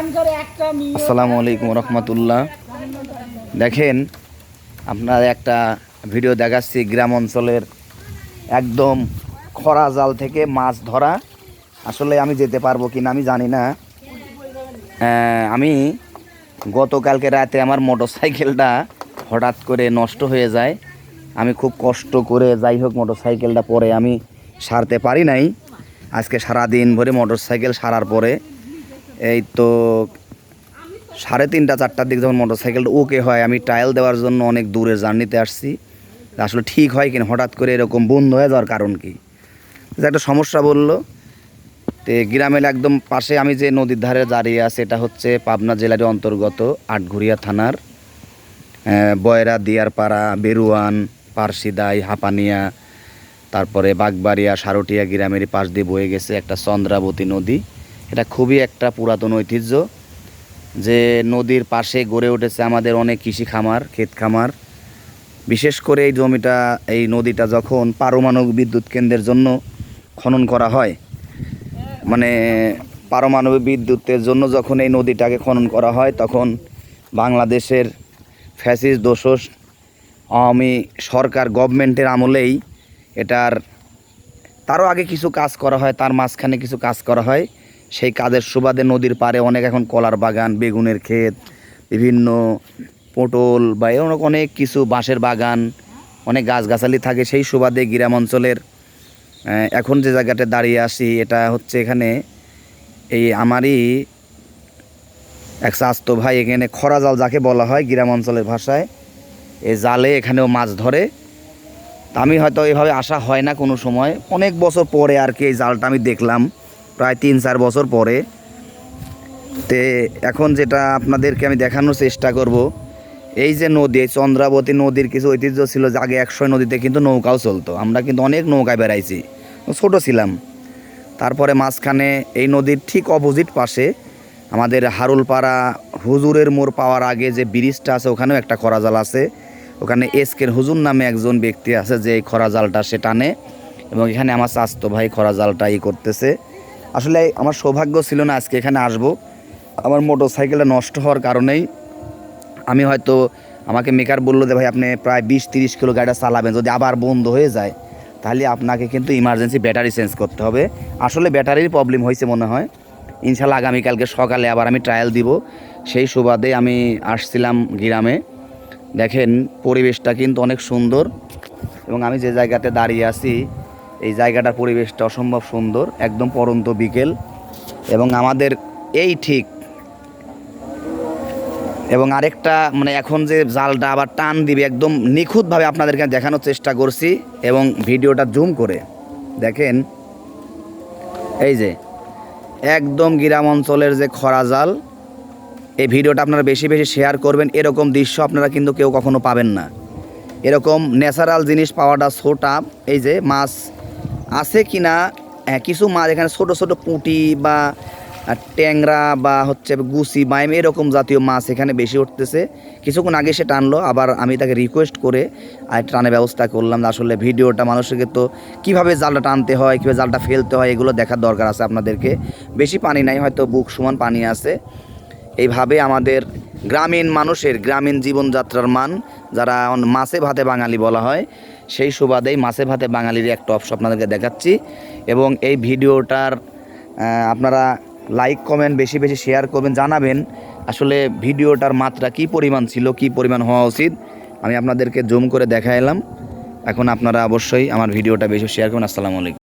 আসসালামু আলাইকুম রহমতুল্লাহ। দেখেন, আপনার একটা ভিডিও দেখাচ্ছি গ্রাম অঞ্চলের একদম খরা জাল থেকে মাছ ধরা। আসলে আমি যেতে পারব কিনা আমি জানি না। আমি গতকালকে রাতে আমার মোটর সাইকেলটা হঠাৎ করে নষ্ট হয়ে যায়। আমি খুব কষ্ট করে যাই হোক মোটর সাইকেলটা পরে আমি সারতে পারি নাই। আজকে সারা দিন ভরে মোটর সাইকেল সারার পরে এই তো সাড়ে তিনটা, চারটার দিকে যখন মোটর সাইকেলটা ওকে হয়, আমি টায়াল দেওয়ার জন্য অনেক দূরে জার্নিতে আসছি। আসলে ঠিক হয় কিনা, হঠাৎ করে এরকম বন্ধ হয়ে যাওয়ার কারণ কি? যে একটা সমস্যা বলল। তে গ্রামের একদম পাশে আমি যে নদীর ধারে দাঁড়িয়ে আছে, এটা হচ্ছে পাবনা জেলার অন্তর্গত আটঘরিয়া থানার বয়রা, দিয়ারপাড়া, বেরুয়ান পারসিদাই হাপানিয়া, তারপরে বাগবাড়িয়া, সারটিয়া গ্রামের পাশ দিয়ে বয়ে গেছে একটা চন্দ্রাবতী নদী। এটা খুবই একটা পুরাতন ঐতিহ্য যে নদীর পাশে গড়ে উঠেছে আমাদের অনেক কৃষি খামার, ক্ষেত খামার। বিশেষ করে এই জমিটা, এই নদীটা যখন পারমাণবিক বিদ্যুৎ কেন্দ্রের জন্য খনন করা হয় মানে পারমাণবিক বিদ্যুতের জন্য যখন এই নদীটাকে খনন করা হয়, তখন বাংলাদেশের ফ্যাসিস দোষস আওয়ামী সরকার গভর্নমেন্টের আমলেই এটার, তারও আগে কিছু কাজ করা হয়, তার মাঝখানে কিছু কাজ করা হয়। সেই কাজের সুবাদে নদীর পাড়ে অনেক এখন কলার বাগান, বেগুনের ক্ষেত, বিভিন্ন পটল বা এরকম অনেক কিছু বাঁশের বাগান, অনেক গাছগাছালি থাকে সেই সুবাদে গ্রাম অঞ্চলের এখন যে জায়গাটা দাঁড়িয়ে আসি এটা হচ্ছে এখানে এই আমারই এক স্বাস্থ্য ভাই এখানে খরা জাল যাকে বলা হয় গ্রাম অঞ্চলের ভাষায় এই জালে এখানেও মাছ ধরে। তা আমি হয়তো এভাবে আসা হয় না কোনো সময়। অনেক বছর পরে আর কি এই জালটা আমি দেখলাম। প্রায় তিন চার বছর পরে। তে এখন যেটা আপনাদেরকে আমি দেখানোর চেষ্টা করব, এই যে নদী চন্দ্রাবতী নদীর কিছু ঐতিহ্য ছিল যে আগে একশো নদীতে কিন্তু নৌকাও চলতো। আমরা কিন্তু অনেক নৌকায় বেড়াইছি, ছোট ছিলাম। তারপরে মাঝখানে এই নদীর ঠিক অপোজিট পাশে আমাদের হারুলপাড়া হুজুরের মোড় পাওয়ার আগে যে ব্রিজটা আছে, ওখানেও একটা খরা জাল আছে। ওখানে এসকের হুজুর নামে একজন ব্যক্তি আছে যে এই খরা জালটা সে টানে এবং এখানে আমার স্বাস্থ্য ভাই খরা জালটা ই করতেছে। আসলে আমার সৌভাগ্য ছিল না আজকে এখানে আসব। আমার মোটর সাইকেলটা নষ্ট হওয়ার কারণেই আমি হয়তো আমাকে মেকার বলল যে, ভাই, আপনি প্রায় বিশ তিরিশ কিলো গাড়িটা চালাবেন, যদি আবার বন্ধ হয়ে যায়, তাহলে আপনাকে কিন্তু ইমার্জেন্সি ব্যাটারি চেঞ্জ করতে হবে। আসলে ব্যাটারির প্রবলেম হয়েছে মনে হয়। ইনশাল্লাহ আগামীকালকে সকালে আবার আমি ট্রায়াল দিব। সেই সুবাদে আমি আসছিলাম গ্রামে। দেখেন, পরিবেশটা কিন্তু অনেক সুন্দর এবং আমি যে জায়গাতে দাঁড়িয়ে আছি এই জায়গাটার পরিবেশটা অসম্ভব সুন্দর, একদম পরন্ত বিকেল এবং আমাদের এই ঠিক এবং আরেকটা মানে এখন যে জালটা আবার টান দিবে, একদম নিখুঁতভাবে আপনাদেরকে দেখানোর চেষ্টা করছি এবং ভিডিওটা জুম করে দেখেন। এই যে একদম গ্রাম অঞ্চলের যে খরা জাল, এই ভিডিওটা আপনারা বেশি বেশি শেয়ার করবেন। এরকম দৃশ্য আপনারা কিন্তু কেউ কখনো পাবেন না। এরকম ন্যাচারাল জিনিস পাওয়াটা টাপ এই যে মাছ আছে কি না? হ্যাঁ, কিছু মাছ এখানে ছোট ছোট পুঁটি বা ট্যাংরা বা হচ্ছে গুসি বাইম এরকম জাতীয় মাছ এখানে বেশি উঠতেছে। কিছুক্ষণ আগে সে টানলো আবার আমি তাকে রিকোয়েস্ট করে আর টানের ব্যবস্থা করলাম আসলে ভিডিওটা মানুষকে তো কীভাবে জালটা টানতে হয় কীভাবে জালটা ফেলতে হয় এগুলো দেখার দরকার আছে আপনাদেরকে। বেশি পানি নাই হয়তো বুক সমান পানি আছে। এইভাবে আমাদের গ্রামীণ মানুষের গ্রামীণ জীবনযাত্রার মান যারা মাছে ভাতে বাঙালি বলা হয় সেই সুবাদেই মাছে ভাতে বাঙালির একটা অপশ আপনাদেরকে দেখাচ্ছি। এবং এই ভিডিওটার আপনারা লাইক কমেন্ট বেশি বেশি শেয়ার করবেন, জানাবেন আসলে ভিডিওটার মাত্রা কি পরিমাণ ছিল, কি পরিমাণ হওয়া উচিত। আমি আপনাদেরকে জুম করে দেখা এলাম এখন আপনারা অবশ্যই আমার ভিডিওটা বেশি শেয়ার করুন আসসালামু আলাইকুম।